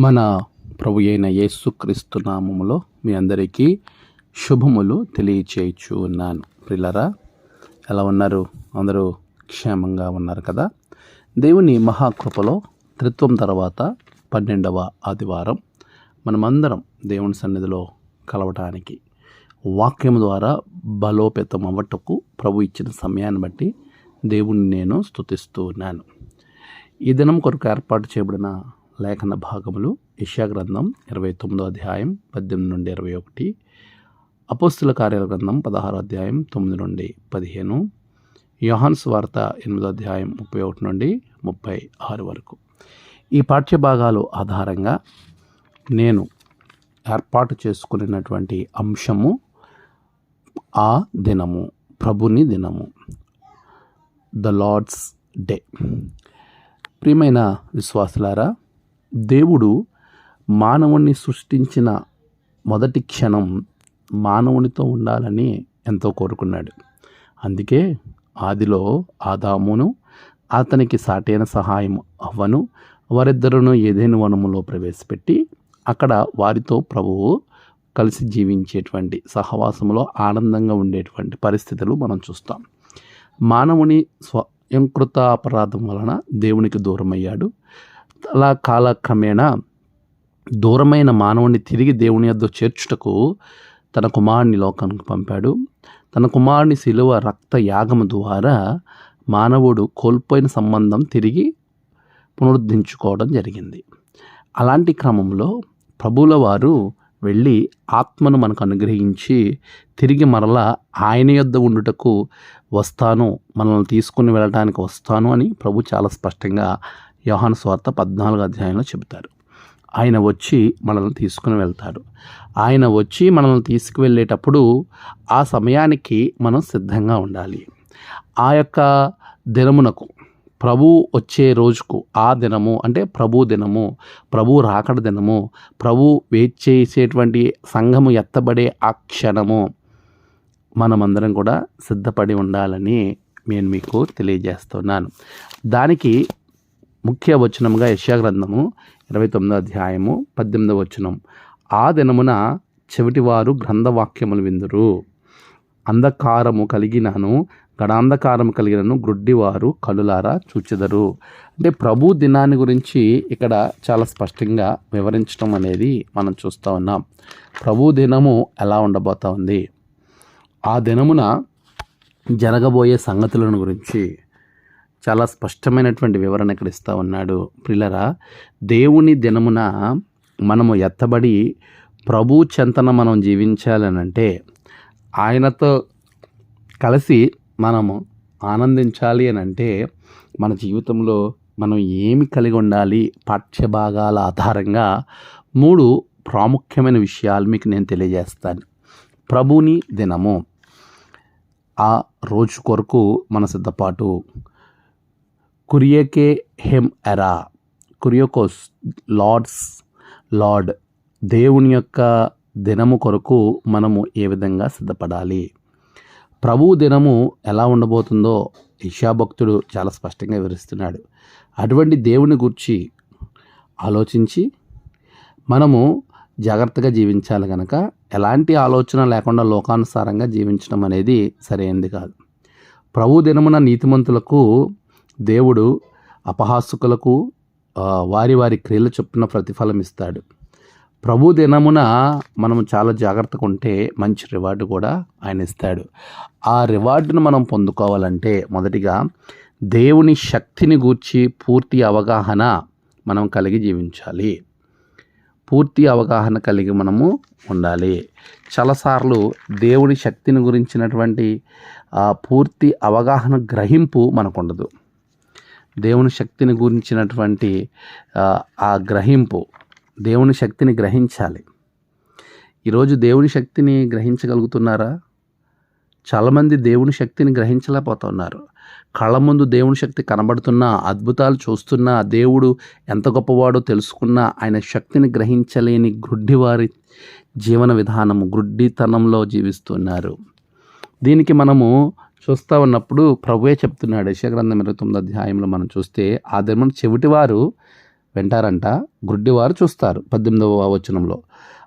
మన ప్రభు అయిన యేసుక్రీస్తు నామములో మీ అందరికీ శుభములు తెలియచేయచ్చు ఉన్నాను ప్రిల్లరా ఎలా ఉన్నారు? అందరూ క్షేమంగా ఉన్నారు కదా? దేవుని మహాకృపలో త్రిత్వం తర్వాత పన్నెండవ ఆదివారం మనమందరం దేవుని సన్నిధిలో కలవటానికి వాక్యం ద్వారా బలోపేతం అవ్వటకు ప్రభు ఇచ్చిన సమయాన్ని బట్టి దేవుణ్ణి నేను స్తుతిస్తూ ఉన్నాను. ఈ దినం కొరకు ఏర్పాటు చేయబడిన లేఖన భాగములు గ్రంథం ఇరవై తొమ్మిదో అధ్యాయం పద్దెనిమిది నుండి ఇరవై ఒకటి అపోస్తుల కార్యాల గ్రంథం పదహారు అధ్యాయం తొమ్మిది నుండి పదిహేను యోహాన్స్ వార్త ఎనిమిదో అధ్యాయం ముప్పై ఒకటి నుండి ముప్పై ఆరు వరకు. ఈ పాఠ్య భాగాలు ఆధారంగా నేను ఏర్పాటు చేసుకున్నటువంటి అంశము ఆ దినము ప్రభుని దినము ద లార్డ్స్ డే. ప్రియమైన విశ్వాసులారా దేవుడు మానవుణ్ణి సృష్టించిన మొదటి క్షణం మానవునితో ఉండాలని ఎంతో కోరుకున్నాడు. అందుకే ఆదిలో ఆదామును అతనికి సాటైన సహాయం అవ్వను వారిద్దరును ఏదైనా వనములో ప్రవేశపెట్టి అక్కడ వారితో ప్రభువు కలిసి జీవించేటువంటి సహవాసంలో ఆనందంగా ఉండేటువంటి పరిస్థితులు మనం చూస్తాం. మానవుని స్వయంకృత అపరాధం వలన దేవునికి దూరమయ్యాడు. అలా కాలక్రమేణా దూరమైన మానవుని తిరిగి దేవుని యొద్ద చేర్చుటకు తన కుమారుని లోకానికి పంపాడు. తన కుమారుని శిలువ రక్త యాగము ద్వారా మానవుడు కోల్పోయిన సంబంధం తిరిగి పునరుద్ధరించుకోవడం జరిగింది. అలాంటి క్రమంలో ప్రభువుల వారు వెళ్ళి ఆత్మను మనకు అనుగ్రహించి తిరిగి మరలా ఆయన యొద్ద ఉండుటకు వస్తాను మనల్ని తీసుకుని వెళ్ళడానికి వస్తాను అని ప్రభు చాలా స్పష్టంగా యోహాను స్వార్త పద్నాలుగు అధ్యాయంలో చెబుతారు. ఆయన వచ్చి మనల్ని తీసుకుని వెళ్తాడు ఆయన వచ్చి మనల్ని తీసుకువెళ్ళేటప్పుడు ఆ సమయానికి మనం సిద్ధంగా ఉండాలి. ఆ యొక్క దినమునకు ప్రభు వచ్చే రోజుకు ఆ దినము అంటే ప్రభు దినము ప్రభు రాకడ దినము ప్రభు వెయిట్ చేసేటువంటి సంఘము ఎత్తబడే ఆ క్షణము మనమందరం కూడా సిద్ధపడి ఉండాలని నేను మీకు తెలియజేస్తున్నాను. దానికి ముఖ్య వచనముగా యశాగ్రంథము ఇరవై తొమ్మిదో అధ్యాయము పద్దెనిమిదవ వచనం. ఆ దినమున చెవిటివారు గ్రంథవాక్యములు విందురు. అంధకారము కలిగినను గడాంధకారము కలిగినను గ్రుడ్డివారు కళ్ళులారా చూచెదరు. అంటే ప్రభు దినాన్ని గురించి ఇక్కడ చాలా స్పష్టంగా వివరించడం అనేది మనం చూస్తూ ఉన్నాం. ప్రభు దినము ఎలా ఉండబోతా ఉంది? ఆ దినమున జరగబోయే సంగతులను గురించి చాలా స్పష్టమైనటువంటి వివరణ ఇక్కడ ఇస్తూ ఉన్నాడు. ప్రిలరా దేవుని దినమున మనము ఎత్తబడి ప్రభు చెంతన మనం జీవించాలనంటే ఆయనతో కలిసి మనము ఆనందించాలి అని అంటే మన జీవితంలో మనం ఏమి కలిగి ఉండాలి? పాఠ్యభాగాల ఆధారంగా మూడు ప్రాముఖ్యమైన విషయాలు మీకు నేను తెలియజేస్తాను. ప్రభుని దినము ఆ రోజు కొరకు మన సిద్ధపాటు కురియకే హెమ్ ఎరా. కురియోకోస్ లార్డ్స్ లార్డ్ దేవుని యొక్క దినము కొరకు మనము ఏ విధంగా సిద్ధపడాలి? ప్రభు దినము ఎలా ఉండబోతుందో ఇషాభక్తుడు చాలా స్పష్టంగా వివరిస్తున్నాడు. అటువంటి దేవుని గురించి ఆలోచించి మనము జాగ్రత్తగా జీవించాలి కనుక ఎలాంటి ఆలోచన లేకుండా లోకానుసారంగా జీవించడం అనేది సరైనది కాదు. ప్రభు దినమున నీతిమంతులకు దేవుడు అపహాసుకులకు వారి వారి క్రియలు చొప్పున ప్రతిఫలం ఇస్తాడు ప్రభు దినమున మనం చాలా జాగ్రత్తగా ఉంటే మంచి రివార్డు కూడా ఆయన ఇస్తాడు. ఆ రివార్డును మనం పొందుకోవాలంటే మొదటిగా దేవుని శక్తిని గూర్చి పూర్తి అవగాహన మనం కలిగి జీవించాలి. పూర్తి అవగాహన కలిగి మనము ఉండాలి. చాలాసార్లు దేవుని శక్తిని గురించినటువంటి పూర్తి అవగాహన గ్రహింపు మనకు ఉండదు దేవుని శక్తిని గురించినటువంటి ఆ గ్రహింపు దేవుని శక్తిని గ్రహించాలి. ఈరోజు దేవుని శక్తిని గ్రహించగలుగుతున్నారా? చాలామంది దేవుని శక్తిని గ్రహించలేకపోతున్నారు. కళ్ళ ముందు దేవుని శక్తి కనబడుతున్నా అద్భుతాలు చూస్తున్నా దేవుడు ఎంత గొప్పవాడో తెలుసుకున్నా ఆయన శక్తిని గ్రహించలేని గ్రుడ్డివారి జీవన విధానము గ్రుడ్డితనంలో జీవిస్తున్నారు. దీనికి మనము చూస్తూ ఉన్నప్పుడు ప్రభువే చెప్తున్నాడు. యశగ్రంథం ఇరవై తొమ్మిది అధ్యాయంలో మనం చూస్తే ఆ దినం చెవిటివారు వింటారంట గుడ్డివారు చూస్తారు. పద్దెనిమిదవ వచనంలో.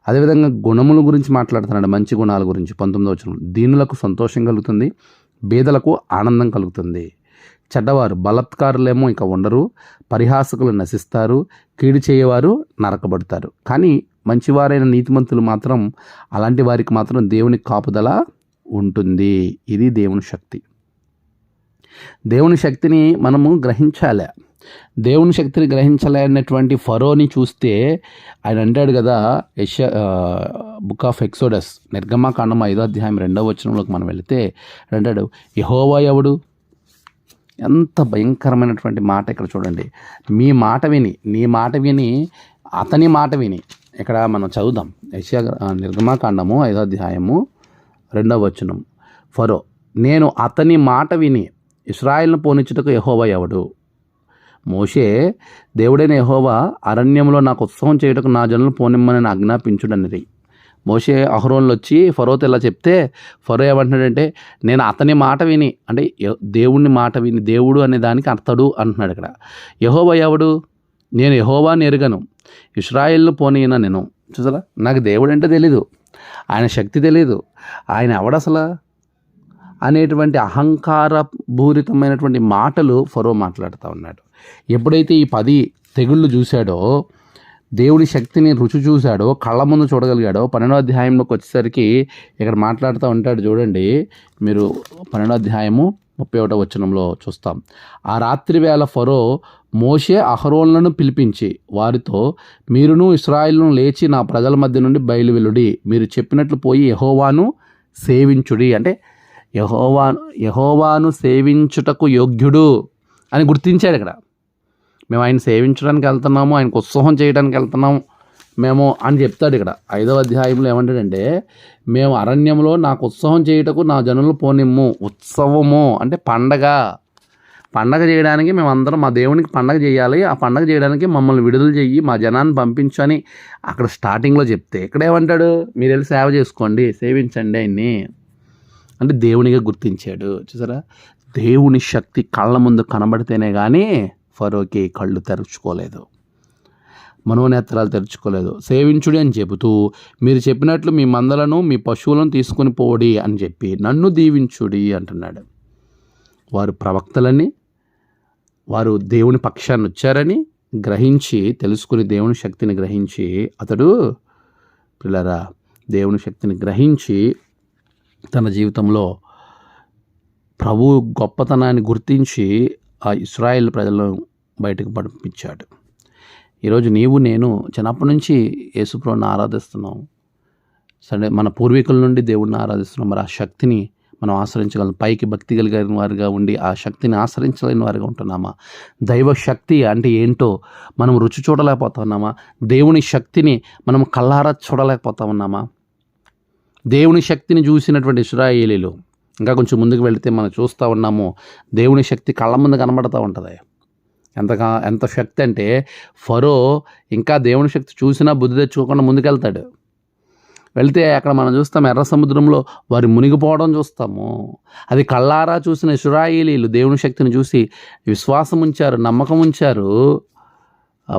అదేవిధంగా గుణముల గురించి మాట్లాడుతున్నాడు మంచి గుణాల గురించి. పంతొమ్మిదవ వచనం దీనులకు సంతోషం కలుగుతుంది బీదలకు ఆనందం కలుగుతుంది. చెడ్డవారు బలత్కారులేమో ఇక ఉండరు పరిహాసకులు నశిస్తారు కీడు చేయవారు నరకబడతారు కానీ మంచివారైన నీతిమంతులు మాత్రం అలాంటి వారికి మాత్రం దేవుని కాపుదల ఉంటుంది. ఇది దేవుని శక్తి. దేవుని శక్తిని మనము గ్రహించాలి. దేవుని శక్తిని గ్రహించలేనటువంటి ఫరోని చూస్తే ఆయన అంటాడు కదా యశ బుక్ ఆఫ్ ఎక్సోడస్ నిర్గమాకాండం ఐదో అధ్యాయం రెండవ వచనంలోకి మనం వెళితే అంటాడు యహోవా ఎవడు? ఎంత భయంకరమైనటువంటి మాట ఇక్కడ చూడండి. మీ మాట విని నీ మాట విని అతని మాట విని ఇక్కడ మనం చదువుదాం. యశ నిర్గమాకాండము ఐదో అధ్యాయము రెండవ వచనం. ఫరో నేను అతని మాట విని ఇస్రాయల్ను పోనిచ్చుటకు యహోవా ఎవడు? మోషే దేవుడైన యహోవా అరణ్యంలో నాకు ఉత్సవం చేయుటకు నా జనులు పోనిమ్మని ఆజ్ఞాపించుడనిది మోషే అహరోన్లు వచ్చి ఫరోతో ఇలా చెప్తే ఫరో ఏమంటున్నాడంటే నేను అతని మాట విని అంటే దేవుడిని మాట విని దేవుడు అనే దానికి అర్థడు అంటున్నాడు ఇక్కడ. యహోవా ఎవడు? నేను యహోవాని ఎరుగను. ఇస్రాయిల్ను పోనీయన నేను. చూసారా? నాకు దేవుడు అంటే తెలీదు. ఆయన శక్తి తెలీదు. ఆయన ఎవడసలా? అనేటువంటి అహంకారభూరితమైనటువంటి మాటలు ఫరో మాట్లాడుతూ ఉన్నాడు. ఎప్పుడైతే ఈ పది తెగుళ్ళు చూశాడో దేవుడి శక్తిని రుచి చూశాడో కళ్ళ ముందు చూడగలిగాడో పన్నెండో అధ్యాయంలోకి వచ్చేసరికి ఇక్కడ మాట్లాడుతూ ఉంటాడు చూడండి. మీరు పన్నెండో అధ్యాయము ముప్పై ఒకటో వచనంలో చూస్తాం. ఆ రాత్రి వేళ ఫరో మోషే అహరోన్లను పిలిపించి వారితో మీరును ఇస్రాయిల్ను లేచి నా ప్రజల మధ్య నుండి బయలువెలుడి మీరు చెప్పినట్లు పోయి యహోవాను సేవించుడి. అంటే యహోవా యహోవాను సేవించుటకు యోగ్యుడు అని గుర్తించాడు ఇక్కడ. మేము ఆయన సేవించడానికి వెళ్తున్నాము ఆయనకు ఉత్సాహం చేయడానికి వెళ్తున్నాము మేము అని చెప్తాడు ఇక్కడ. ఐదవ అధ్యాయంలో ఏమంటాడంటే మేము అరణ్యంలో నాకు ఉత్సవం చేయుటకు నా జనులు పోనిమ్ము. ఉత్సవము అంటే పండగ. పండగ చేయడానికి మేమందరం మా దేవునికి పండగ చేయాలి. ఆ పండగ చేయడానికి మమ్మల్ని విడుదల చెయ్యి మా జనాన్ని పంపించు అని అక్కడ స్టార్టింగ్లో చెప్తే. ఇక్కడేమంటాడు మీరు వెళ్ళి సేవ చేసుకోండి సేవించండి ఆయన్ని అంటే దేవునిగా గుర్తించాడు. చూసారా? దేవుని శక్తి కళ్ళ ముందు కనబడితేనే కానీ ఫరోకి కళ్ళు తెరుచుకోలేదు. మనోనేత్రాలు తెరుచుకోలేదు. సేవించుడి అని చెబుతూ మీరు చెప్పినట్లు మీ మందలను మీ పశువులను తీసుకొని పోడి అని చెప్పి నన్ను దీవించుడి అంటున్నాడు. వారు ప్రవక్తలని వారు దేవుని పక్షాన్ని వచ్చారని గ్రహించి తెలుసుకుని దేవుని శక్తిని గ్రహించి అతడు పిల్లరా దేవుని శక్తిని గ్రహించి తన జీవితంలో ప్రభు గొప్పతనాన్ని గుర్తించి ఆ ఇస్రాయేల్ ప్రజలను బయటకు పంపించాడు. ఈరోజు నీవు నేను చిన్నప్పటి నుంచి యేసుప్రభుని ఆరాధిస్తున్నాం. సరే మన పూర్వీకుల నుండి దేవుడిని ఆరాధిస్తున్నాం. మరి ఆ శక్తిని మనం ఆశ్రయించగలం. పైకి భక్తి కలిగిన వారిగా ఉండి ఆ శక్తిని ఆశ్రయించలేని వారిగా ఉంటున్నామా? దైవ శక్తి అంటే ఏంటో మనం రుచి చూడలేకపోతున్నామా? దేవుని శక్తిని మనం కళ్ళారా చూడలేకపోతా ఉన్నామా దేవుని శక్తిని చూసినటువంటి ఇస్రాయేలీలు ఇంకా కొంచెం ముందుకు వెళితే మనం చూస్తూ ఉన్నాము దేవుని శక్తి కళ్ళ ముందు కనబడుతూ ఉంటుంది. ఎంతగా ఎంత శక్తి అంటే ఫరో ఇంకా దేవుని శక్తి చూసినా బుద్ధి తెచ్చుకోకుండా ముందుకెళ్తాడు. వెళితే అక్కడ మనం చూస్తాం ఎర్ర సముద్రంలో వారు మునిగిపోవడం చూస్తాము. అది కళ్ళారా చూసిన ఇస్రాయేలీలు దేవుని శక్తిని చూసి విశ్వాసం ఉంచారు నమ్మకం ఉంచారు.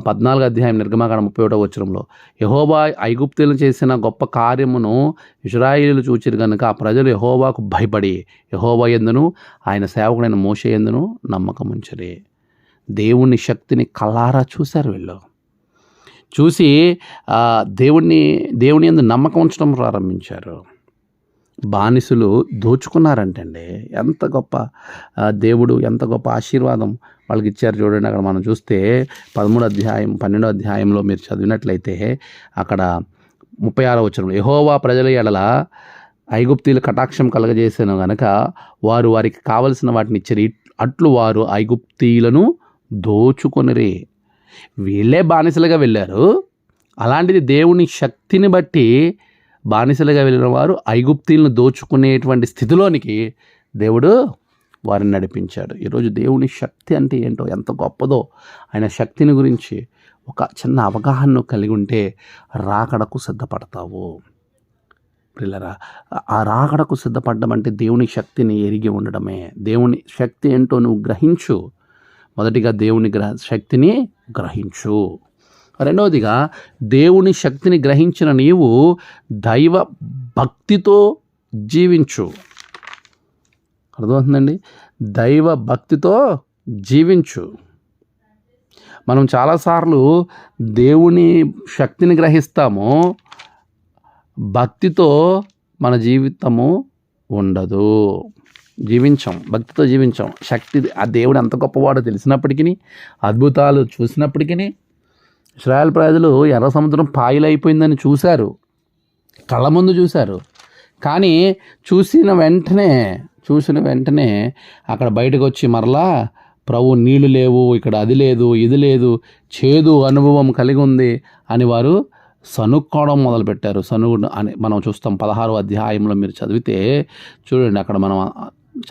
పద్నాలుగు అధ్యాయం నిర్గమాకాండ ముప్పై ఒకటో వచ్చరంలో యహోబా ఐగుప్తులు చేసిన గొప్ప కార్యమును ఇజ్రాయిలు చూచిరు కనుక ఆ ప్రజలు యహోబాకు భయపడి యహోబా ఎందును ఆయన సేవకుడైన మోషే ఎందును నమ్మకం ఉంచరి. దేవుని శక్తిని కలారా చూశారు వీళ్ళు. చూసి దేవుణ్ణి దేవుని ఎందు నమ్మకం ఉంచడం ప్రారంభించారు. బానిసులు దోచుకున్నారంటండి. ఎంత గొప్ప దేవుడు ఎంత గొప్ప ఆశీర్వాదం వాళ్ళకి ఇచ్చారు చూడండి. అక్కడ మనం చూస్తే పదమూడు అధ్యాయం పన్నెండో అధ్యాయంలో మీరు చదివినట్లయితే అక్కడ ముప్పై ఆరో వచ్చిన యహోవా ప్రజల ఎడల ఐగుప్తీలు కటాక్షం కలగజేసాను గనక వారు వారికి కావలసిన వాటిని ఇచ్చారు అట్లు వారు ఐగుప్తీలను దోచుకొనిరే. వీళ్ళే బానిసలుగా వెళ్ళారు. అలాంటిది దేవుని శక్తిని బట్టి బానిసలుగా వెళ్ళిన వారు ఐగుప్తీలను దోచుకునేటువంటి స్థితిలోనికి దేవుడు వారిని నడిపించాడు. ఈరోజు దేవుని శక్తి అంటే ఏంటో ఎంత గొప్పదో ఆయన శక్తిని గురించి ఒక చిన్న అవగాహన కలిగి ఉంటే రాకడకు సిద్ధపడతావు. పిల్లరా ఆ రాకడకు సిద్ధపడడం అంటే దేవుని శక్తిని ఎరిగి ఉండడమే. దేవుని శక్తి ఏంటో నువ్వు గ్రహించు. మొదటిగా దేవుని గ్రహ శక్తిని గ్రహించు. రెండవదిగా దేవుని శక్తిని గ్రహించిన నీవు దైవ భక్తితో జీవించు. అర్థమవుతుందండి? దైవ భక్తితో జీవించు. మనం చాలాసార్లు దేవుని శక్తిని గ్రహిస్తాము భక్తితో మన జీవితము ఉండదు. జీవించాం భక్తితో జీవించాం. శక్తి ఆ దేవుడు ఎంత గొప్పవాడో తెలిసినప్పటికీ అద్భుతాలు చూసినప్పటికీ ఇస్రాయల్ ప్రజలు ఎర్ర సముద్రం పాయలైపోయిందని చూశారు. కళ్ళ ముందు చూశారు. కానీ చూసిన వెంటనే చూసిన వెంటనే అక్కడ బయటకు వచ్చి మరలా ప్రభు నీళ్ళు లేవు ఇక్కడ అది లేదు ఇది లేదు చేదు అనుభవం కలిగి ఉంది అని వారు సనుక్కోవడం మొదలుపెట్టారు. సనుగుడు అని మనం చూస్తాం పదహారు అధ్యాయంలో మీరు చదివితే చూడండి అక్కడ మనం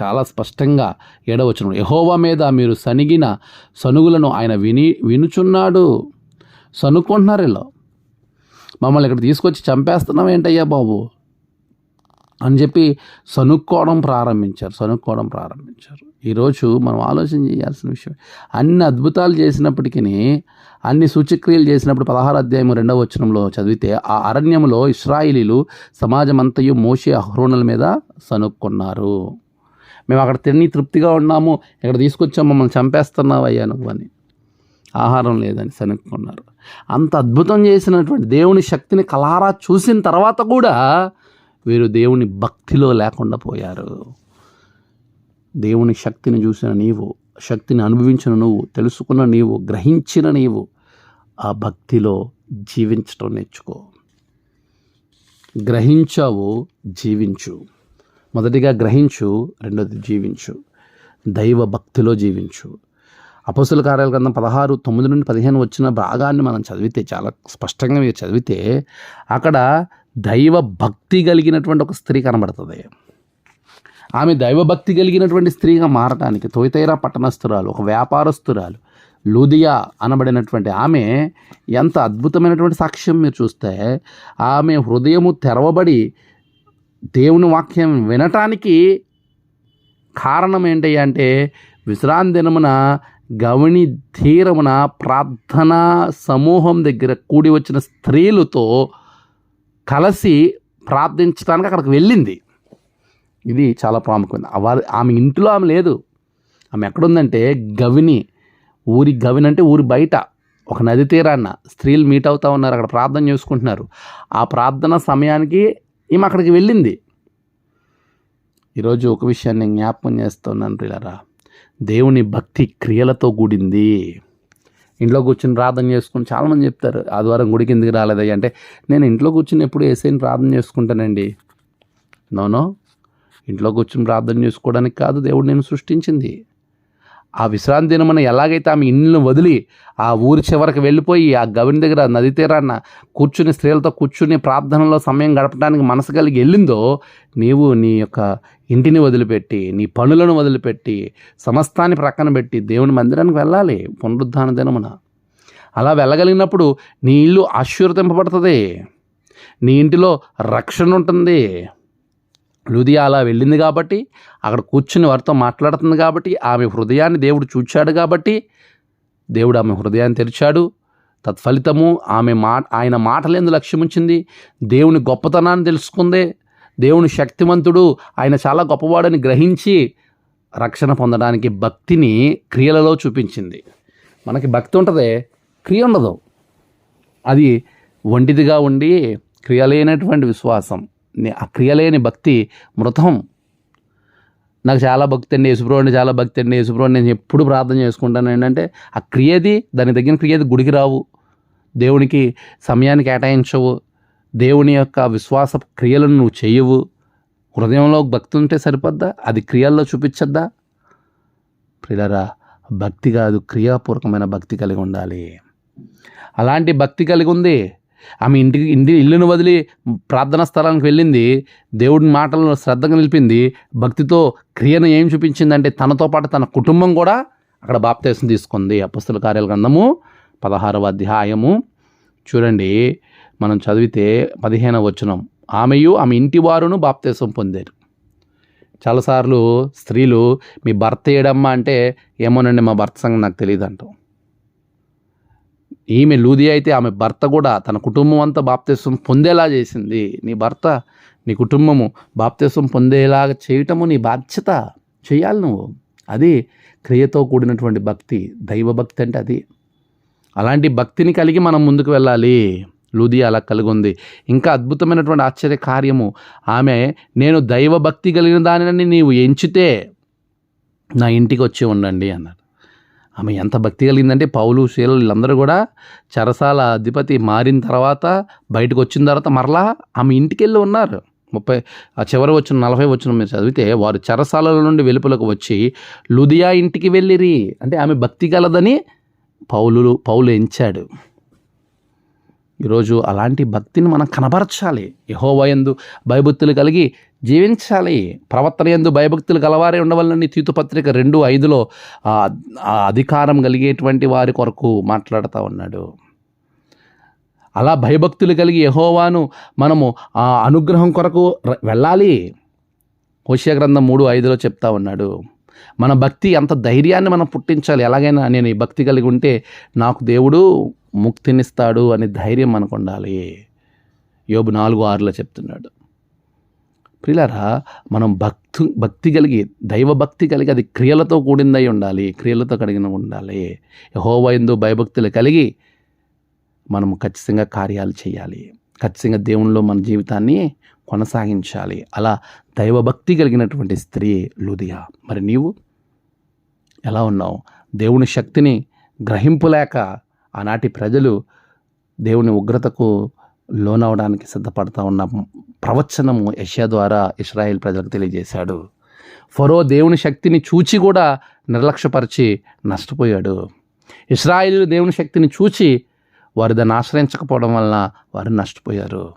చాలా స్పష్టంగా ఏడవచ్చును యహోవా మీద మీరు సనిగిన సనుగులను ఆయన విని వినుచున్నాడు. సనుక్కుంటున్నారు ఇలా మమ్మల్ని ఇక్కడ తీసుకొచ్చి చంపేస్తున్నాం ఏంటయ్యా బాబు? అని చెప్పి సనుక్కోవడం ప్రారంభించారు. సనుక్కోవడం ప్రారంభించారు. ఈరోజు మనం ఆలోచన చేయాల్సిన విషయం అన్ని అద్భుతాలు చేసినప్పటికీ అన్ని సూచక్రియలు చేసినప్పుడు పదహారు అధ్యాయం రెండవ వచనంలో చదివితే ఆ అరణ్యంలో ఇస్రాయిలీలు సమాజమంతయు మోషే అహ్రోనుల మీద సనుక్కున్నారు మేము అక్కడ తిని తృప్తిగా ఉన్నాము ఇక్కడ తీసుకొచ్చాము మమ్మల్ని చంపేస్తున్నావు అయ్యా నువ్వు అని. ఆహారం లేదని సనుక్కున్నారు. అంత అద్భుతం చేసినటువంటి దేవుని శక్తిని కలారా చూసిన తర్వాత కూడా వీరు దేవుని భక్తిలో లేకుండా పోయారు. దేవుని శక్తిని చూసిన నీవు శక్తిని అనుభవించిన నువ్వు తెలుసుకున్న నీవు గ్రహించిన నీవు ఆ భక్తిలో జీవించటం నేర్చుకో. గ్రహించావు జీవించు. మొదటిగా గ్రహించు రెండోది జీవించు. దైవ భక్తిలో జీవించు. అపసుల కార్యాల గ్రంథం పదహారు తొమ్మిది నుండి పదిహేను వచ్చిన భాగాన్ని మనం చదివితే చాలా స్పష్టంగా మీరు చదివితే అక్కడ దైవ భక్తి కలిగినటువంటి ఒక స్త్రీ కనబడుతుంది. ఆమె దైవభక్తి కలిగినటువంటి స్త్రీగా మారటానికి తొయితైరా పట్టణస్థురాలు ఒక వ్యాపారస్తురాలు లూదియా అనబడినటువంటి ఆమె ఎంత అద్భుతమైనటువంటి సాక్ష్యం మీరు చూస్తే ఆమె హృదయము తెరవబడి దేవుని వాక్యం వినటానికి కారణం ఏంటి అంటే విశ్రాంతి దినమున గవని తీరమున ప్రార్థనా సమూహం దగ్గర కూడి వచ్చిన స్త్రీలతో కలిసి ప్రార్థించడానికి అక్కడికి వెళ్ళింది. ఇది చాలా ప్రాముఖ్యం వారి ఆమె ఇంట్లో ఆమె లేదు. ఆమె ఎక్కడుందంటే గవిని. ఊరి గవిని అంటే ఊరి బయట. ఒక నది తీరాన్న స్త్రీలు మీట్ అవుతూ ఉన్నారు. అక్కడ ప్రార్థన చేసుకుంటున్నారు. ఆ ప్రార్థన సమయానికి ఈమె అక్కడికి వెళ్ళింది. ఈరోజు ఒక విషయాన్ని జ్ఞాపకం చేస్తున్నాను ప్రియులరా దేవుని భక్తి క్రియలతో కూడింది. ఇంట్లో కూర్చుని ప్రార్థన చేసుకుని చాలామంది చెప్తారు ఆదివారం గుడికి ఎందుకు రాలేదయ్యా? అంటే నేను ఇంట్లో కూర్చుని ఎప్పుడు ఏసైని ప్రార్థన చేసుకుంటానండి. నోనో ఇంట్లో కూర్చుని ప్రార్థన చేసుకోవడానికి కాదు దేవుడు నేను సృష్టించింది. ఆ విశ్రాంతి దినమున ఎలాగైతే ఆమె ఇండ్లను వదిలి ఆ ఊరి చివరికి వెళ్ళిపోయి ఆ గవిని దగ్గర నది తీరాన్న కూర్చుని స్త్రీలతో కూర్చుని ప్రార్థనలో సమయం గడపడానికి మనసు కలిగి వెళ్ళిందో నీవు నీ యొక్క ఇంటిని వదిలిపెట్టి నీ పనులను వదిలిపెట్టి సమస్తాన్ని ప్రక్కన పెట్టి దేవుని మందిరానికి వెళ్ళాలి పునరుద్ధాన దినమున. అలా వెళ్ళగలిగినప్పుడు నీ ఇల్లు ఆశీర్వదింపబడుతుంది. నీ ఇంటిలో రక్షణ ఉంటుంది. లుదియా వెళ్ళింది కాబట్టి అక్కడ కూర్చుని వారితో మాట్లాడుతుంది కాబట్టి ఆమె హృదయాన్ని దేవుడు చూచాడు కాబట్టి దేవుడు ఆమె హృదయాన్ని తెరిచాడు. తత్ఫలితము ఆమె మా ఆయన మాటలేందు లక్ష్యం ఉంచింది దేవుని గొప్పతనాన్ని తెలుసుకుందే. దేవుని శక్తివంతుడు ఆయన చాలా గొప్పవాడని గ్రహించి రక్షణ పొందడానికి భక్తిని క్రియలలో చూపించింది. మనకి భక్తి ఉంటుంది క్రియ ఉండదు. అది ఒంటిదిగా ఉండి క్రియలేనటువంటి విశ్వాసం. ఆ క్రియలేని భక్తి మృతం. నాకు చాలా భక్తి అండి యేసుప్రభు చాలా భక్తి అండి యేసుప్రభు నేను ఎప్పుడు ప్రార్థన చేసుకుంటాను ఏంటంటే ఆ క్రియది దాని తగిన క్రియది గుడికి రావు. దేవునికి సమయాన్ని కేటాయించవు. దేవుని యొక్క విశ్వాస క్రియలను నువ్వు చేయవు. హృదయంలో భక్తి ఉంటే సరిపోద్దా? అది క్రియల్లో చూపించద్దా? ప్రియులరా భక్తి కాదు క్రియాపూర్వకమైన భక్తి కలిగి ఉండాలి. అలాంటి భక్తి కలిగి ఉంది ఆమె ఇంటికి ఇంటి ఇల్లును వదిలి ప్రార్థనా స్థలానికి వెళ్ళింది. దేవుడి మాటలను శ్రద్ధగా నిలిపింది. భక్తితో క్రియను ఏం చూపించిందంటే తనతో పాటు తన కుటుంబం కూడా అక్కడ బాప్తేసం తీసుకుంది. అపస్తుల కార్యాల గ్రంథము పదహారవ అధ్యాయము. చూడండి మనం చదివితే పదిహేనవ వచనం. ఆమెయు ఆమె ఇంటి వారును బాప్తేసం పొందారు. చాలాసార్లు స్త్రీలు మీ భర్త ఏడమ్మా అంటే ఏమోనండి మా భర్త సంగతి నాకు తెలియదు అంటాం ఈమె లూది అయితే ఆమె భర్త కూడా తన కుటుంబం అంతా బాప్తిస్వం పొందేలా చేసింది. నీ భర్త నీ కుటుంబము బాప్తిస్వం పొందేలాగా చేయటము నీ బాధ్యత. చేయాలి నువ్వు. అది క్రియతో కూడినటువంటి భక్తి. దైవభక్తి అంటే అది. అలాంటి భక్తిని కలిగి మనం ముందుకు వెళ్ళాలి. లూది అలా కలిగి ఉంది ఇంకా అద్భుతమైనటువంటి ఆశ్చర్య కార్యము. ఆమె నేను దైవ భక్తి కలిగిన దానిని నీవు ఎంచితే నా ఇంటికి వచ్చి ఉండండి అన్నారు. ఆమె ఎంత భక్తి కలిగిందంటే పౌలు శీలలు వీళ్ళందరూ కూడా చెరసాల అధిపతి మారిన తర్వాత బయటకు వచ్చిన తర్వాత మరలా ఆమె ఇంటికి వెళ్ళి ఉన్నారు. ముప్పై ఆ చివరి వచ్చిన నలభై వచ్చిన మీరు చదివితే వారు చెరసాలల నుండి వెలుపలకు వచ్చి లుదియా ఇంటికి వెళ్ళిరి. అంటే ఆమె భక్తి కలదని పౌలు పౌలు ఎంచాడు. ఈరోజు అలాంటి భక్తిని మనం కనబరచాలి. యహోవయందు భయభక్తులు కలిగి జీవించాలి. ప్రవర్తన ఎందు భయభక్తులు గలవారే ఉండవాలని తీతుపత్రిక రెండు ఐదులో అధికారం కలిగేటువంటి వారి కొరకు మాట్లాడుతూ ఉన్నాడు. అలా భయభక్తులు కలిగి యహోవాను మనము ఆ అనుగ్రహం కొరకు వెళ్ళాలి. హోషియా గ్రంథం మూడు ఐదులో చెప్తా ఉన్నాడు. మన భక్తి అంత ధైర్యాన్ని మనం పుట్టించాలి. ఎలాగైనా నేను ఈ భక్తి కలిగి ఉంటే నాకు దేవుడు ముక్తినిస్తాడు అనే ధైర్యం మనకు ఉండాలి. యోబు నాలుగు ఆరులో చెప్తున్నాడు. ప్రియులారా మనం భక్తు భక్తి కలిగి దైవ భక్తి కలిగి అది క్రియలతో కూడిందై ఉండాలి. క్రియలతో కలిగిన ఉండాలి. హోవైందు భయభక్తులు కలిగి మనం ఖచ్చితంగా కార్యాలు చేయాలి. ఖచ్చితంగా దేవునిలో మన జీవితాన్ని కొనసాగించాలి. అలా దైవభక్తి కలిగినటువంటి స్త్రీ లూదియా. మరి నీవు? ఎలా ఉన్నావు? దేవుని శక్తిని గ్రహింపులేక ఆనాటి ప్రజలు దేవుని ఉగ్రతకు లోనవడానికి సిద్ధపడతా ఉన్న ప్రవచనము యష్యా ద్వారా ఇస్రాయేల్ ప్రజలకు తెలియజేశాడు. ఫరో దేవుని శక్తిని చూచి కూడా నిర్లక్ష్యపరిచి నష్టపోయాడు. ఇస్రాయిల్ దేవుని శక్తిని చూచి వారు దాన్ని ఆశ్రయించకపోవడం వలన వారు నష్టపోయారు.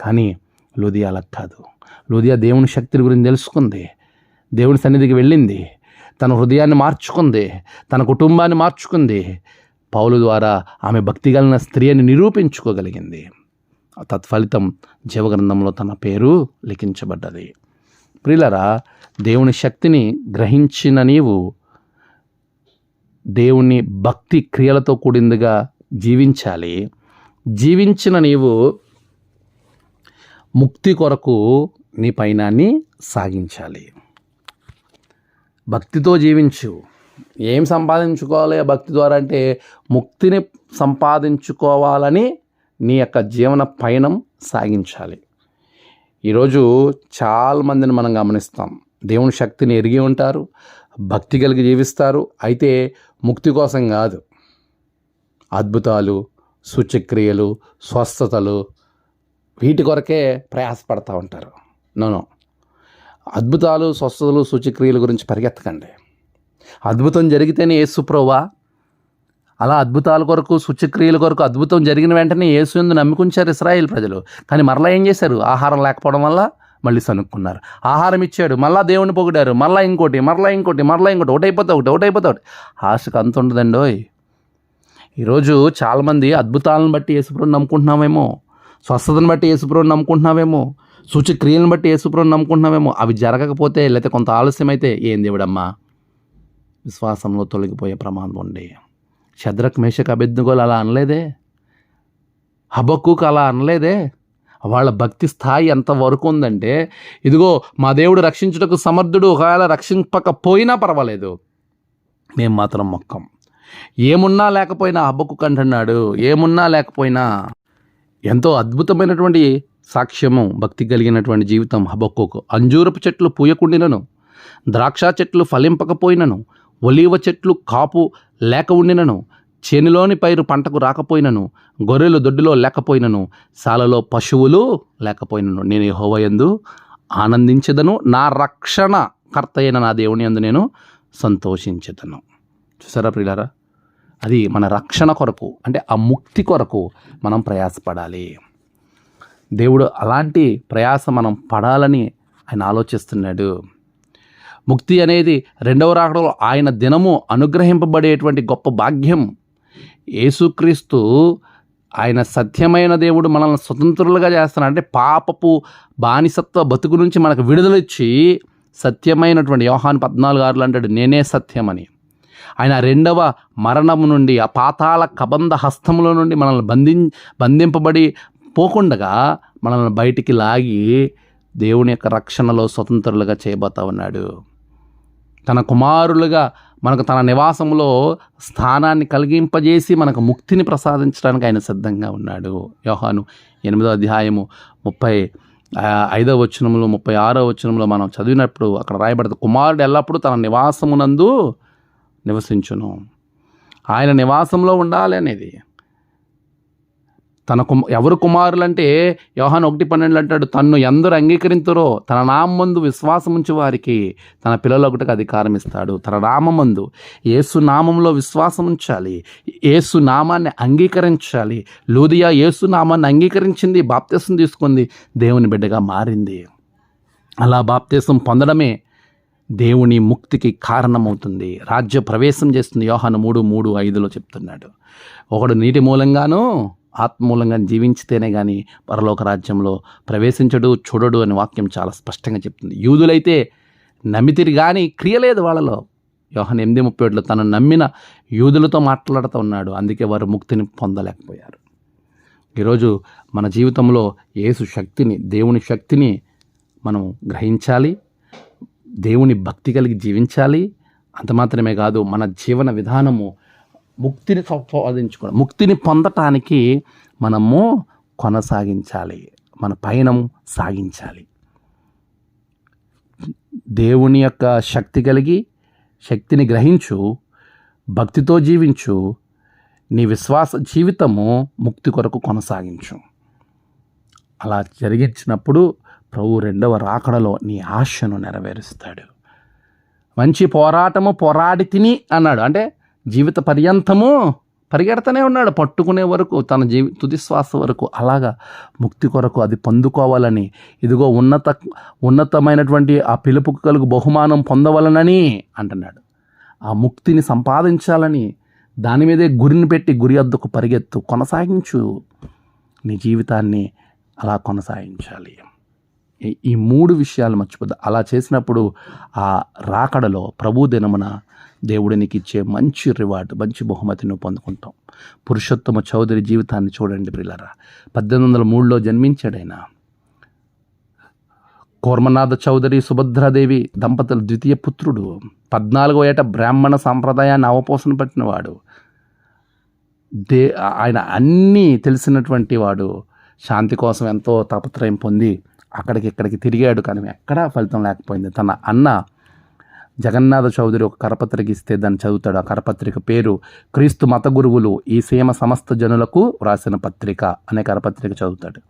కానీ లూదియా కాదు లూదియా దేవుని శక్తి గురించి తెలుసుకుంది. దేవుని సన్నిధికి వెళ్ళింది. తన హృదయాన్ని మార్చుకుంది. తన కుటుంబాన్ని మార్చుకుంది. పౌలు ద్వారా ఆమె భక్తి కలిగిన స్త్రీ అని నిరూపించుకోగలిగింది తత్ఫలితం జీవగ్రంథంలో తన పేరు లిఖించబడ్డది. ప్రియులరా దేవుని శక్తిని గ్రహించిన నీవు దేవుని భక్తి క్రియలతో కూడిందిగా జీవించాలి. జీవించిన నీవు ముక్తి కొరకు నీ పయనాన్ని సాగించాలి. భక్తితో జీవించు. ఏం సంపాదించుకోవాలి? ఆ భక్తి ద్వారా అంటే ముక్తిని సంపాదించుకోవాలని నీ యొక్క జీవన పయనం సాగించాలి. ఈరోజు చాలా మందిని మనం గమనిస్తాం. దేవుని శక్తిని ఎరిగి ఉంటారు భక్తి కలిగి జీవిస్తారు. అయితే ముక్తి కోసం కాదు. అద్భుతాలు సూచక్రియలు స్వస్థతలు వీటి కొరకే ప్రయాసపడతా ఉంటారు. నోనో అద్భుతాలు స్వస్థతలు సూచక్రియల గురించి పరిగెత్తకండి. అద్భుతం జరిగితేనే ఏసుప్రోవా అలా అద్భుతాల కొరకు సూచక్రియల కొరకు అద్భుతం జరిగిన వెంటనే యేసు ఎందు నమ్ముకుంచారు ఇస్రాయేల్ ప్రజలు. కానీ మరలా ఏం చేశారు? ఆహారం లేకపోవడం వల్ల మళ్ళీ సనుక్కున్నారు. ఆహారం ఇచ్చాడు మళ్ళా దేవుని పొగిడారు మళ్ళా ఇంకోటి మరలా ఇంకోటి మరలా ఇంకోటి ఒకటైపోతా ఒకటి ఒకటైపోతా ఒకటి. ఆశకు అంత ఉండదండోయ్. ఈరోజు చాలామంది అద్భుతాలను బట్టి యేసుప్రభుని నమ్ముకుంటున్నామేమో. స్వస్థతను బట్టి యేసుప్రభుని నమ్ముకుంటున్నామేమో సూచక్రియలను బట్టి యేసుప్రభుని నమ్ముకుంటున్నామేమో అవి జరగకపోతే లేకపోతే కొంత ఆలస్యం అయితే ఏం దేవుడమ్మా? విశ్వాసంలో తొలగిపోయే ప్రమాదం ఉండి శద్రక్ మేషక్ అభిజ్ఞగోలు అలా అనలేదే? హబక్కుకు అలా అనలేదే? వాళ్ళ భక్తి స్థాయి ఎంత వరకు ఉందంటే ఇదిగో మా దేవుడు రక్షించుటకు సమర్థుడు ఒకవేళ రక్షింపకపోయినా పర్వాలేదు. మేము మాత్రం మొక్కం. ఏమున్నా లేకపోయినా హబ్బకు అంటున్నాడు ఏమున్నా లేకపోయినా ఎంతో అద్భుతమైనటువంటి సాక్ష్యము భక్తి కలిగినటువంటి జీవితం హబక్కుకు. అంజూరపు చెట్లు పూయకుండినను ద్రాక్ష చెట్లు ఫలింపకపోయినను ఒలీవ చెట్లు కాపు లేక ఉండినను చేనులోని పైరు పంటకు రాకపోయినను గొర్రెలు దొడ్డిలో లేకపోయినను సాలలో పశువులు లేకపోయినను. నేను యెహోవాయందు ఆనందించదను నా రక్షణ కర్త అయిన నా దేవుని యందు నేను సంతోషించదను. చూసారా ప్రియులారా? అది మన రక్షణ కొరకు అంటే ఆ ముక్తి కొరకు మనం ప్రయాసపడాలి. దేవుడు అలాంటి ప్రయాస మనం పడాలని ఆయన ఆలోచిస్తున్నాడు. ముక్తి అనేది రెండవ రాకడలో ఆయన దినము అనుగ్రహింపబడేటువంటి గొప్ప భాగ్యం. యేసుక్రీస్తు ఆయన సత్యమైన దేవుడు మనల్ని స్వతంత్రులుగా చేస్తున్నాడు. అంటే పాపపు బానిసత్వ బతుకు నుంచి మనకు విడుదలిచ్చి సత్యమైనటువంటి యోహాన్ పద్నాలుగు ఆరులు అంటాడు నేనే సత్యమని. ఆయన రెండవ మరణము నుండి ఆ పాతాల కబంధ హస్తముల నుండి మనల్ని బంధి బంధింపబడి పోకుండగా మనల్ని బయటికి లాగి దేవుని యొక్క రక్షణలో స్వతంత్రులుగా చేయబోతా ఉన్నాడు. తన కుమారులుగా మనకు తన నివాసంలో స్థానాన్ని కలిగింపజేసి మనకు ముక్తిని ప్రసాదించడానికి ఆయన సిద్ధంగా ఉన్నాడు. యోహాను ఎనిమిదో అధ్యాయము ముప్పై ఐదవ వచనంలో ముప్పై ఆరో వచనంలో మనం చదివినప్పుడు అక్కడ రాయబడదు కుమారుడు ఎల్లప్పుడూ తన నివాసమునందు నివసించును. ఆయన నివాసంలో ఉండాలి అనేది. తన కుమ ఎవరు కుమారులంటే యోహాన్ ఒకటి పన్నెండు అంటాడు తన్ను ఎందరు అంగీకరింతురో తన నామందు విశ్వాసం ఉంచి వారికి తన పిల్లలు ఒకటికి అధికారం ఇస్తాడు. తన నామందు ఏసు నామంలో విశ్వాసం ఉంచాలి. ఏసు నామాన్ని అంగీకరించాలి. లూదియా ఏసు నామాన్ని అంగీకరించింది బాప్తీసం తీసుకుంది దేవుని బిడ్డగా మారింది. అలా బాప్తీసం పొందడమే దేవుని ముక్తికి కారణమవుతుంది. రాజ్య ప్రవేశం చేస్తుంది యోహాను మూడు మూడు ఐదులో చెప్తున్నాడు. ఒకడు నీటి మూలంగాను ఆత్మ మూలంగా జీవించితేనే కానీ పరలోక రాజ్యంలో ప్రవేశించడు చూడడు అని వాక్యం చాలా స్పష్టంగా చెప్తుంది. యూదులైతే నమ్మితిరి కానీ క్రియలేదు వాళ్ళలో. యోహన్ ఎనిమిది ముప్పై ఏడులో తను నమ్మిన యూదులతో మాట్లాడుతూ ఉన్నాడు. అందుకే వారు ముక్తిని పొందలేకపోయారు. ఈరోజు మన జీవితంలో యేసు శక్తిని దేవుని శక్తిని మనం గ్రహించాలి. దేవుని భక్తి కలిగి జీవించాలి. అంత మాత్రమే కాదు మన జీవన విధానము ముక్తిని సంపాదించుకోవడం ముక్తిని పొందటానికి మనము కొనసాగించాలి. మన పయనం సాగించాలి. దేవుని యొక్క శక్తి కలిగి శక్తిని గ్రహించు భక్తితో జీవించు నీ విశ్వాస జీవితము ముక్తి కొరకు కొనసాగించు. అలా జరిగించినప్పుడు ప్రభు రెండవ రాకడలో నీ ఆశను నెరవేరుస్తాడు. మంచి పోరాటము పోరాడి తిని అన్నాడు. అంటే జీవిత పర్యంతము పరిగెడతనే ఉన్నాడు. పట్టుకునే వరకు తన జీవి తుది శ్వాస వరకు అలాగా ముక్తి కొరకు అది పొందుకోవాలని ఇదిగో ఉన్నత ఉన్నతమైనటువంటి ఆ పిలుపుకు కలుగు బహుమానం పొందవలనని అంటున్నాడు. ఆ ముక్తిని సంపాదించాలని దాని మీదే గురిని పెట్టి గురి అద్దకు పరిగెత్తు కొనసాగించు. నీ జీవితాన్ని అలా కొనసాగించాలి. ఈ- మూడు విషయాలు మర్చిపోద్దు అలా చేసినప్పుడు ఆ రాకడలో ప్రభు దినమున దేవుడు నీకు ఇచ్చే మంచి రివార్డు మంచి బహుమతి నువ్వు పొందుకుంటాం పురుషోత్తమ చౌదరి జీవితాన్ని చూడండి ప్రిల్లరా పద్దెనిమిది వందల మూడులో జన్మించాడైన కోర్మనాథ చౌదరి సుభద్రాదేవి దంపతుల ద్వితీయ పుత్రుడు పద్నాలుగో ఏట బ్రాహ్మణ సాంప్రదాయాన్ని అవపోసన పట్టినవాడు దే ఆయన అన్నీ తెలిసినటువంటి వాడు శాంతి కోసం ఎంతో తాపత్రయం పొంది అక్కడికి ఇక్కడికి తిరిగాడు కానీ ఎక్కడా ఫలితం లేకపోయింది. తన అన్న జగన్నాథ చౌదరి ఒక కరపత్రిక ఇస్తే దాన్ని చదువుతాడు. ఆ కరపత్రిక పేరు క్రీస్తు మత గురువులు ఈ సీమ సమస్త జనులకు వ్రాసిన పత్రిక అనే కరపత్రిక చదువుతాడు.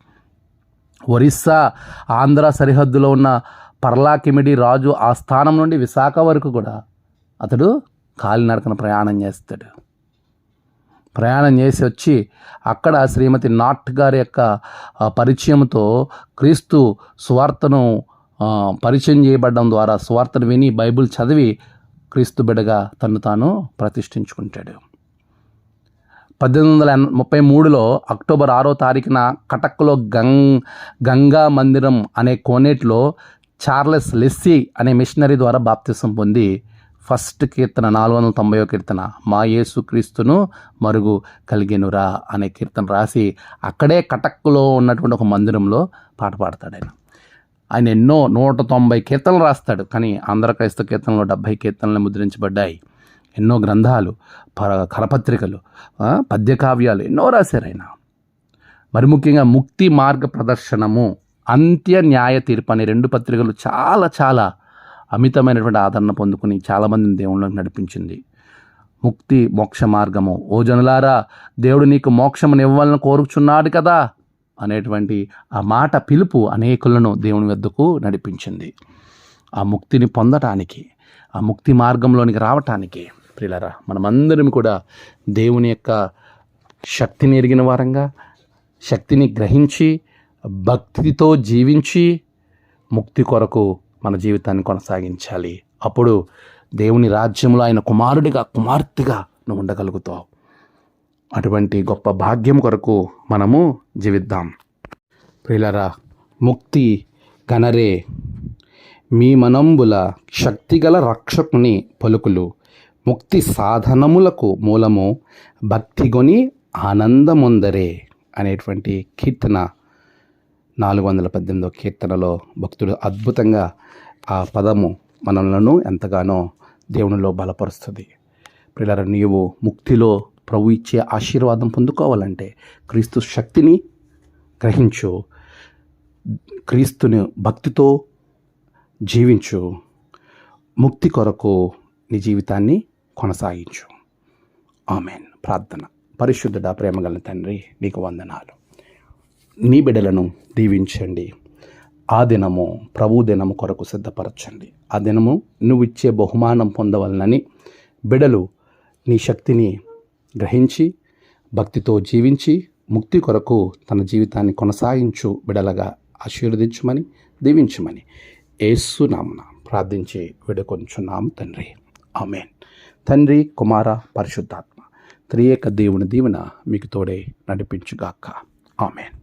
ఒరిస్సా ఆంధ్ర సరిహద్దులో ఉన్న పర్లాకిమిడి రాజు ఆ స్థానం నుండి విశాఖ వరకు కూడా అతడు కాలినడకన ప్రయాణం చేస్తాడు. ప్రయాణం చేసి వచ్చి అక్కడ శ్రీమతి నాట్ గారి యొక్క పరిచయంతో క్రీస్తు స్వార్థను పరిచయం చేయబడడం ద్వారా స్వార్థను విని బైబిల్ చదివి క్రీస్తు బిడగా తను తాను ప్రతిష్ఠించుకుంటాడు. పద్దెనిమిది వందల ముప్పై మూడులో అక్టోబర్ ఆరో తారీఖున కటక్లో గంగ్ గంగా మందిరం అనే కోనేట్లో చార్లెస్ లెస్సీ అనే మిషనరీ ద్వారా బాప్తిసం పొంది ఫస్ట్ కీర్తన నాలుగు వందల తొంభై కీర్తన మా యేసుక్రీస్తును మరుగు కలిగినురా అనే కీర్తన రాసి అక్కడే కటక్లో ఉన్నటువంటి ఒక మందిరంలో పాట పాడతాడు ఆయన. ఆయన ఎన్నో నూట తొంభై కీర్తనలు రాస్తాడు కానీ ఆంధ్ర క్రైస్తవ కీర్తనలో డెబ్భై కీర్తనలు ముద్రించబడ్డాయి. ఎన్నో గ్రంథాలు పర కరపత్రికలు పద్యకావ్యాలు ఎన్నో రాశారు ఆయన. మరి ముఖ్యంగా ముక్తి మార్గ ప్రదర్శనము అంత్య న్యాయ తీర్పు అనే రెండు పత్రికలు చాలా చాలా అమితమైనటువంటి ఆదరణ పొందుకుని చాలామందిని దేవుళ్ళకి నడిపించింది. ముక్తి మోక్ష మార్గము. ఓ జనులారా దేవుడు నీకు మోక్షమును ఇవ్వాలని కోరుచున్నాడు కదా అనేటువంటి ఆ మాట పిలుపు అనేకులను దేవుని వద్దకు నడిపించింది. ఆ ముక్తిని పొందటానికి ఆ ముక్తి మార్గంలోనికి రావటానికి ప్రిలరా మనమందరం కూడా దేవుని యొక్క శక్తిని ఎరిగిన వారంగా శక్తిని గ్రహించి భక్తితో జీవించి ముక్తి కొరకు మన జీవితాన్ని కొనసాగించాలి. అప్పుడు దేవుని రాజ్యంలో ఆయన కుమారుడిగా కుమార్తెగా నువ్వు ఉండగలుగుతావు. అటువంటి గొప్ప భాగ్యం కొరకు మనము జీవిద్దాం. ప్రియులరా ముక్తి కనరే మీ మనంబుల శక్తిగల రక్షకుని పలుకులు. ముక్తి సాధనములకు మూలము భక్తిగొని ఆనందముందరే అనేటువంటి కీర్తన నాలుగు వందల పద్దెనిమిదో కీర్తనలో భక్తుడు అద్భుతంగా ఆ పదము మనలను ఎంతగానో దేవునిలో బలపరుస్తుంది. పిల్లల నీవు ముక్తిలో ప్రభు ఇచ్చే ఆశీర్వాదం పొందుకోవాలంటే క్రీస్తు శక్తిని గ్రహించు. క్రీస్తుని భక్తితో జీవించు. ముక్తి కొరకు నీ జీవితాన్ని కొనసాగించు. ఆమెన్. ప్రార్థన. పరిశుద్ధుడ ప్రేమగల తండ్రి నీకు వందనాలు. నీ బిడ్డలను దీవించండి. ఆ దినము ప్రభు దినము కొరకు సిద్ధపరచండి. ఆ దినము నువ్వు ఇచ్చే బహుమానం పొందవలనని బిడలు నీ శక్తిని గ్రహించి భక్తితో జీవించి ముక్తి కొరకు తన జీవితాన్ని కొనసాగించు బిడలగా ఆశీర్వదించమని దీవించమని ఏసునామున ప్రార్థించి వేడుకొంచున్నాం తండ్రి. ఆమెన్. తండ్రి కుమార పరిశుద్ధాత్మ త్రియేక దేవుని దీవెన మీకు తోడే నడిపించుగాక. ఆమెన్.